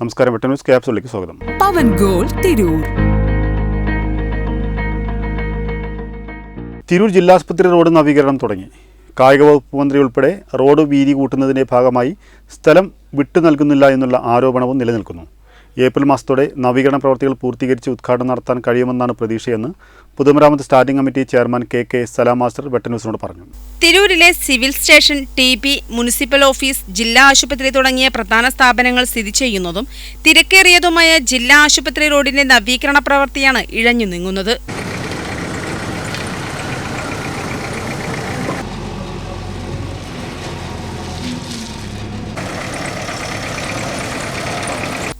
നമസ്കാരം വെട്ടൻ ന്യൂസ് ക്യാപ്സുകളിലേക്ക് സ്വാഗതം. പവൻ ഗോൾ തിരൂർ. തിരൂർ ജില്ലാസ്പത്രി റോഡ് നവീകരണം തുടങ്ങി. കായിക വകുപ്പ് മന്ത്രി ഉൾപ്പെടെ റോഡ് വീതി കൂട്ടുന്നതിന്റെ ഭാഗമായി സ്ഥലം വിട്ടു നൽകുന്നില്ല എന്നുള്ള ആരോപണവും നിലനിൽക്കുന്നു. ഏപ്രിൽ മാസത്തോടെ നവീകരണ പ്രവർത്തികൾ പൂർത്തീകരിച്ച് ഉദ്ഘാടനം നടത്താൻ കഴിയുമെന്നാണ് പ്രതീക്ഷയെന്ന് പൊതുമരാമത്ത് standing committee chairman K K Salam master വെട്ടന്യൂസിനോട് പറഞ്ഞു. തിരൂരിലെ civil station T P municipal office ജില്ലാ ആശുപത്രി തുടങ്ങിയ പ്രധാന സ്ഥാപനങ്ങൾ സ്ഥിതി ചെയ്യുന്നതും തിരക്കേറിയതുമായ ജില്ലാ ആശുപത്രി റോഡിന്റെ നവീകരണ പ്രവൃത്തിയാണ് ഇഴഞ്ഞു നീങ്ങുന്നത്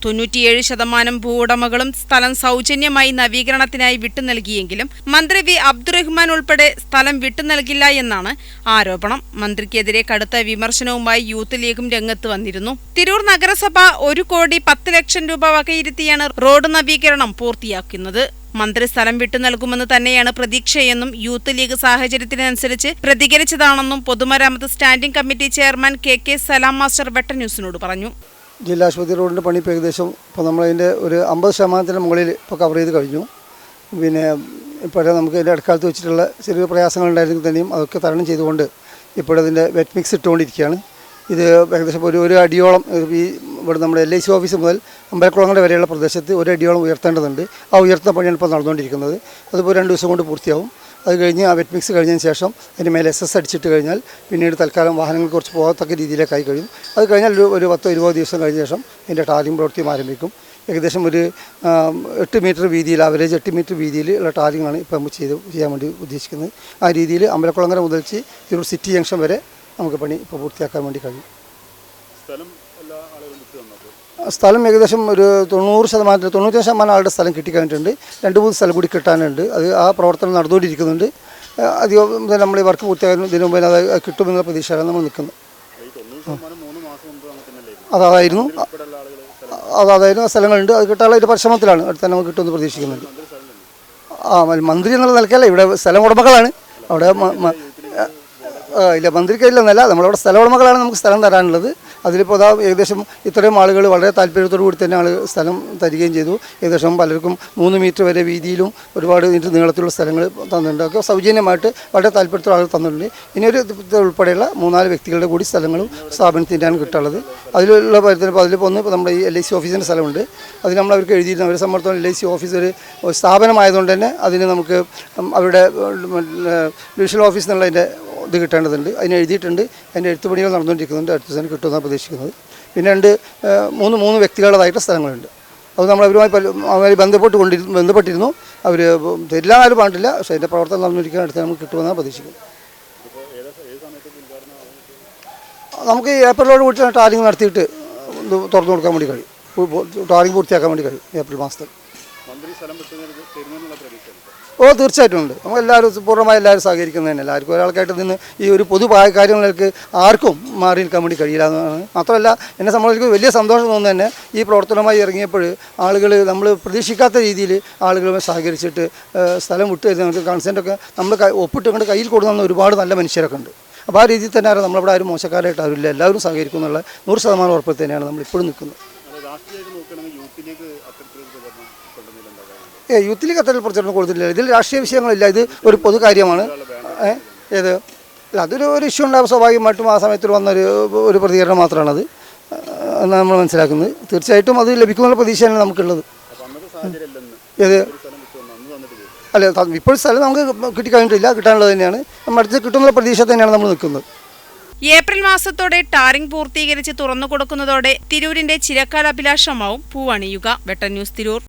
തൊണ്ണൂറ്റിയേഴ് ശതമാനം ഭൂവുടമകളും സ്ഥലം സൗജന്യമായി നവീകരണത്തിനായി വിട്ടു നൽകിയെങ്കിലും മന്ത്രി വി അബ്ദുറഹ്മാൻ ഉൾപ്പെടെ സ്ഥലം വിട്ടു നൽകില്ല എന്നാണ് ആരോപണം. മന്ത്രിക്കെതിരെ കടുത്ത വിമർശനവുമായി യൂത്ത് ലീഗും രംഗത്ത് വന്നിരുന്നു. തിരൂർ നഗരസഭ ഒരു കോടി പത്ത് ലക്ഷം രൂപ വകയിരുത്തിയാണ് റോഡ് നവീകരണം പൂർത്തിയാക്കുന്നത്. മന്ത്രി സ്ഥലം വിട്ടു നൽകുമെന്ന് തന്നെയാണ് പ്രതീക്ഷയെന്നും യൂത്ത് ലീഗ് സാഹചര്യത്തിനനുസരിച്ച് പ്രതികരിച്ചതാണെന്നും പൊതുമരാമത്ത് standing committee chairman K K Salam master വെട്ട ന്യൂസിനോട് പറഞ്ഞു. ജില്ലാ ആശുപത്രി റോഡിന്റെ പണി ഇപ്പോൾ ഏകദേശം ഇപ്പോൾ നമ്മളതിന്റെ ഒരു അമ്പത് ശതമാനത്തിന് മുകളിൽ ഇപ്പോൾ കവർ ചെയ്ത് കഴിഞ്ഞു. പിന്നെ ഇപ്പോഴേ നമുക്ക് ഇതിന്റെ ഇടക്കാലത്ത് വെച്ചിട്ടുള്ള ചെറിയ പ്രയാസങ്ങളുണ്ടായിരുന്നെങ്കിൽ തന്നെയും അതൊക്കെ തരണം ചെയ്തുകൊണ്ട് ഇപ്പോഴതിന്റെ വെറ്റ് മിക്സ് ഇട്ടുകൊണ്ടിരിക്കുകയാണ്. ഇത് ഏകദേശം ഒരു ഒരു അടിയോളം ഈ ഇവിടെ നമ്മുടെ എൽ ഐ സി ഓഫീസ് മുതൽ അമ്പലക്കുളങ്ങളുടെ വരെയുള്ള പ്രദേശത്ത് ഒരു അടിയോളം ഉയർത്തേണ്ടതുണ്ട്. ആ ഉയർത്തുന്ന പണിയാണ് ഇപ്പോൾ നടന്നുകൊണ്ടിരിക്കുന്നത്. അതിപ്പോൾ രണ്ട് ദിവസം കൊണ്ട് പൂർത്തിയാവും. അത് കഴിഞ്ഞ് ആ വെറ്റ് മിക്സ് കഴിഞ്ഞതിന് ശേഷം അതിന് മേലെ എസ് എസ് അടിച്ചിട്ട് കഴിഞ്ഞാൽ പിന്നീട് തൽക്കാലം വാഹനങ്ങൾ കുറച്ച് പോകത്തക്ക രീതിയിലേക്കായി കഴിയും. അത് കഴിഞ്ഞാൽ ഒരു ഒരു പത്തോ ഇരുപതോ ദിവസം കഴിഞ്ഞ ശേഷം ഇതിന്റെ ടാലിംഗ് പ്രവൃത്തിയും ആരംഭിക്കും. ഏകദേശം ഒരു എട്ട് മീറ്റർ വീതിയിൽ ആവറേജ് എട്ട് മീറ്റർ വീതിയിൽ ഉള്ള ടാറിങ്ങാണ് ഇപ്പോൾ നമ്മൾ ചെയ്ത് ചെയ്യാൻ വേണ്ടി ഉദ്ദേശിക്കുന്നത്. ആ രീതിയിൽ അമ്പലക്കുളങ്ങര മുതൽ തിരൂർ സിറ്റി ജംഗ്ഷൻ വരെ നമുക്ക് പണി ഇപ്പോൾ പൂർത്തിയാക്കാൻ വേണ്ടി കഴിയും. സ്ഥലം ഏകദേശം ഒരു തൊണ്ണൂറ് ശതമാനത്തിൽ തൊണ്ണൂറ്റഞ്ച് ശതമാനം ആളുടെ സ്ഥലം കിട്ടിക്കഴിഞ്ഞിട്ടുണ്ട്. രണ്ട് മൂന്ന് സ്ഥലം കൂടി കിട്ടാനുണ്ട്. അത് ആ പ്രവർത്തനം നടന്നുകൊണ്ടിരിക്കുന്നുണ്ട്. അധികം നമ്മൾ ഈ വർക്ക് പൂർത്തിയാകുന്നതിന് മുമ്പ് അത് കിട്ടുമെന്നുള്ള പ്രതീക്ഷയാണ് നമ്മൾ നിൽക്കുന്നത്. അതായിരുന്നു. അതായിരുന്നു സ്ഥലങ്ങളുണ്ട്. അത് കിട്ടാനുള്ള ഒരു പരിശ്രമത്തിലാണ് അടുത്ത് നമുക്ക് കിട്ടുമെന്ന് പ്രതീക്ഷിക്കുന്നുണ്ട്. ആ മന്ത്രി എന്നുള്ള നിലയ്ക്കല്ല ഇവിടെ സ്ഥലം ഉടമകളാണ്. അവിടെ ഇല്ല മ- എന്നല്ല. നമ്മളവിടെ സ്ഥല ഉടമകളാണ് നമുക്ക് സ്ഥലം തരാനുള്ളത്. അതിലിപ്പോൾ അതാ ഏകദേശം ഇത്രയും ആളുകൾ വളരെ താല്പര്യത്തോടു കൂടി തന്നെ ആൾ സ്ഥലം തരികയും ചെയ്തു. ഏകദേശം പലർക്കും മൂന്ന് മീറ്റർ വരെ വീതിയിലും ഒരുപാട് മീറ്റർ നീളത്തിലുള്ള സ്ഥലങ്ങൾ തന്നിട്ടുണ്ട്. ഒക്കെ സൗജന്യമായിട്ട് വളരെ താല്പര്യത്തോടെ ആൾ തന്നിട്ടുണ്ട്. ഇനി ഒരു ഉൾപ്പെടെയുള്ള മൂന്നാൽ വ്യക്തികളുടെ കൂടി സ്ഥലങ്ങളും സ്ഥാപനത്തിന്റെയാണ് കിട്ടുള്ളത് അതിലുള്ള പരിധി അതിലിപ്പോൾ ഒന്ന് ഇപ്പോൾ നമ്മുടെ ഈ എൽ ഐ സി ഓഫീസിന്റെ സ്ഥലമുണ്ട്. അത് നമ്മൾ അവർക്ക് എഴുതിയിരുന്ന അവരെ സമ്മർദ്ദം എൽ ഐ സി ഓഫീസ് ഒരു സ്ഥാപനമായതുകൊണ്ട് തന്നെ അതിന് നമുക്ക് അവരുടെ ഡിവിഷണൽ ഓഫീസ് എന്നുള്ളതിന്റെ ഇത് കിട്ടേണ്ടതുണ്ട്. അതിന് എഴുതിയിട്ടുണ്ട്. അതിന്റെ എഴുത്തുപണികൾ നടന്നുകൊണ്ടിരിക്കുന്നുണ്ട്. അടുത്ത ദിവസം കിട്ടുമെന്നാണ് പ്രതീക്ഷിക്കുന്നത്. പിന്നെ രണ്ട് മൂന്ന് മൂന്ന് വ്യക്തികളുടേതായിട്ട് സ്ഥലങ്ങളുണ്ട്. അത് നമ്മൾ അവരുമായി പല അവരുമായി ബന്ധപ്പെട്ട് കൊണ്ടി ബന്ധപ്പെട്ടിരുന്നു. അവർ എല്ലാവരും പാണ്ടില്ല പാടില്ല. പക്ഷേ അതിന്റെ പ്രവർത്തനം നടന്നിരിക്കുന്ന അടുത്ത് നമുക്ക് കിട്ടുമെന്നാണ് പ്രതീക്ഷിക്കുന്നത്. നമുക്ക് ഏപ്രിലോട് കൂടി ടാലിങ് നടത്തിയിട്ട് തുറന്നു കൊടുക്കാൻ വേണ്ടി കഴിയും. ടാലിങ് പൂർത്തിയാക്കാൻ വേണ്ടി കഴിയും. ഏപ്രിൽ മാസത്തിൽ. ഓ തീർച്ചയായിട്ടും ഉണ്ട്. നമ്മൾ എല്ലാവരും പൂർണമായി എല്ലാവരും സഹകരിക്കുന്നത് തന്നെ. എല്ലാവർക്കും ഒരാൾക്കായിട്ട് നിന്ന് ഈ ഒരു പൊതു കാര്യങ്ങൾക്ക് ആർക്കും മാറി നിൽക്കാൻ വേണ്ടി കഴിയില്ല എന്നാണ് മാത്രമല്ല എന്നെ സംബന്ധിച്ച് വലിയ സന്തോഷം തോന്നുന്നു തന്നെ ഈ പ്രവർത്തനമായി ഇറങ്ങിയപ്പോൾ ആളുകൾ നമ്മൾ പ്രതീക്ഷിക്കാത്ത രീതിയിൽ ആളുകളുമായി സഹകരിച്ചിട്ട് സ്ഥലം വിട്ടു തരുന്ന കൺസെന്റൊക്കെ നമ്മൾ ഒപ്പിട്ട് കൊണ്ട് കയ്യിൽ കൊടുക്കുന്ന ഒരുപാട് നല്ല മനുഷ്യരൊക്കെ ഉണ്ട്. അപ്പോൾ ആ രീതിയിൽ തന്നെ ആരും നമ്മളിവിടെ ആരും മോശക്കാരായിട്ട് ആരുമില്ല. എല്ലാവരും സഹകരിക്കുന്നുള്ള നൂറ് ശതമാനം ഉറപ്പിൽ തന്നെയാണ് നമ്മൾ ഇപ്പോഴും നിൽക്കുന്നത്. ലീഗ് അത്തരം പ്രചരണം കൊടുത്തിട്ടില്ല. ഇതിൽ രാഷ്ട്രീയ വിഷയങ്ങളില്ല. ഇത് ഒരു പൊതു കാര്യമാണ് ഏത്? അല്ല അതൊരു ഒരു ഇഷ്യൂ ഉണ്ടാകും സ്വാഭാവികമായിട്ടും ആ സമയത്ത് വന്നൊരു ഒരു പ്രതികരണം മാത്രമാണത്. എന്നാണ് നമ്മൾ മനസ്സിലാക്കുന്നത്. തീർച്ചയായിട്ടും അത് ലഭിക്കുന്നുള്ള പ്രതീക്ഷയാണ് നമുക്കുള്ളത്. ഏത്? അല്ല ഇപ്പോൾ സ്ഥലം നമുക്ക് കിട്ടിക്കഴിഞ്ഞിട്ടില്ല. കിട്ടാനുള്ളത് തന്നെയാണ്. നമ്മൾ അടുത്ത് കിട്ടുന്ന പ്രതീക്ഷ തന്നെയാണ് നമ്മൾ നിൽക്കുന്നത്. ഏപ്രിൽ മാസത്തോടെ ടാറിംഗ് പൂർത്തീകരിച്ച് തുറന്നു കൊടുക്കുന്നതോടെ തിരൂരിന്റെ ചിരക്കാല അഭിലാഷമാവും പൂവണിയുക. വെട്ട ന്യൂസ് തിരൂർ.